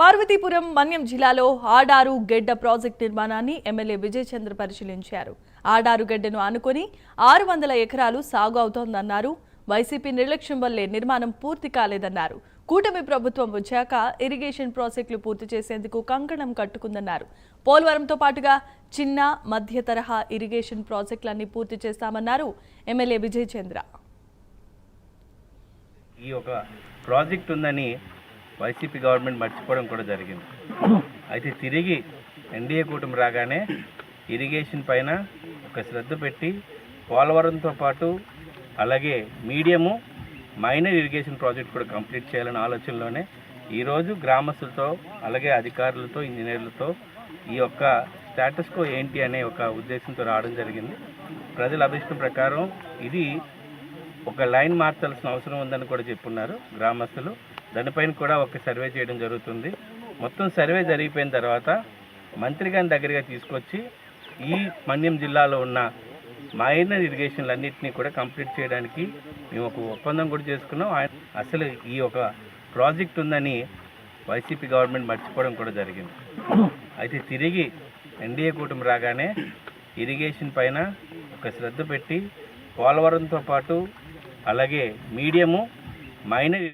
పార్వతీపురం మన్యం జిల్లాలో ఆడారు గెడ్డ ప్రాజెక్టు నిర్మాణాన్ని ఎమ్మెల్యే విజయ్ చంద్ర పరిశీలించారు. ఆడారు గెడ్డను ఆనుకొని ఆరు వందల ఎకరాలు సాగు అవుతోందన్నారు. వైసీపీ నిర్లక్ష్యం వల్లే నిర్మాణం పూర్తి కాలేదన్నారు. కూటమి ప్రభుత్వం వచ్చాక ఇరిగేషన్ ప్రాజెక్టులు పూర్తి చేసేందుకు కంకణం కట్టుకుందన్నారు. పోలవరంతో పాటుగా చిన్న మధ్య తరహా ఇరిగేషన్ ప్రాజెక్టులన్నీ పూర్తి చేస్తామన్నారు ఎమ్మెల్యే విజయ్ చంద్ర ఈ ఒక ప్రాజెక్ట్ ఉందని వైసీపీ గవర్నమెంట్ మర్చిపోవడం కూడా జరిగింది. అయితే తిరిగి ఎన్డీఏ కూటమి రాగానే ఇరిగేషన్ పైన ఒక శ్రద్ధ పెట్టి పోలవరంతో పాటు అలాగే మీడియము మైనర్ ఇరిగేషన్ ప్రాజెక్ట్ కూడా కంప్లీట్ చేయాలనే ఆలోచనలోనే ఈరోజు గ్రామస్తులతో అలాగే అధికారులతో ఇంజనీర్లతో ఈ యొక్క స్టేటస్ కో ఏంటి అనే ఒక ఉద్దేశంతో రావడం జరిగింది. ప్రజల అభిష్టం ప్రకారం ఇది ఒక లైన్ మార్చాల్సిన అవసరం ఉందని కూడా చెప్పున్నారు గ్రామస్తులు. దానిపైన కూడా ఒక సర్వే చేయడం జరుగుతుంది. మొత్తం సర్వే జరిగిపోయిన తర్వాత మంత్రిగారి దగ్గరగా తీసుకొచ్చి ఈ మన్యం జిల్లాలో ఉన్న మైనర్ ఇరిగేషన్లు అన్నింటినీ కూడా కంప్లీట్ చేయడానికి మేము ఒక ఒప్పందం కూడా చేసుకున్నాం. ఆయన అసలు ఈ ఒక ప్రాజెక్ట్ ఉందని వైసీపీ గవర్నమెంట్ మర్చిపోవడం కూడా జరిగింది. అయితే తిరిగి ఎన్డీఏ కూటమి రాగానే ఇరిగేషన్ పైన ఒక శ్రద్ధ పెట్టి పోలవరంతో పాటు అలాగే మీడియము మైనర్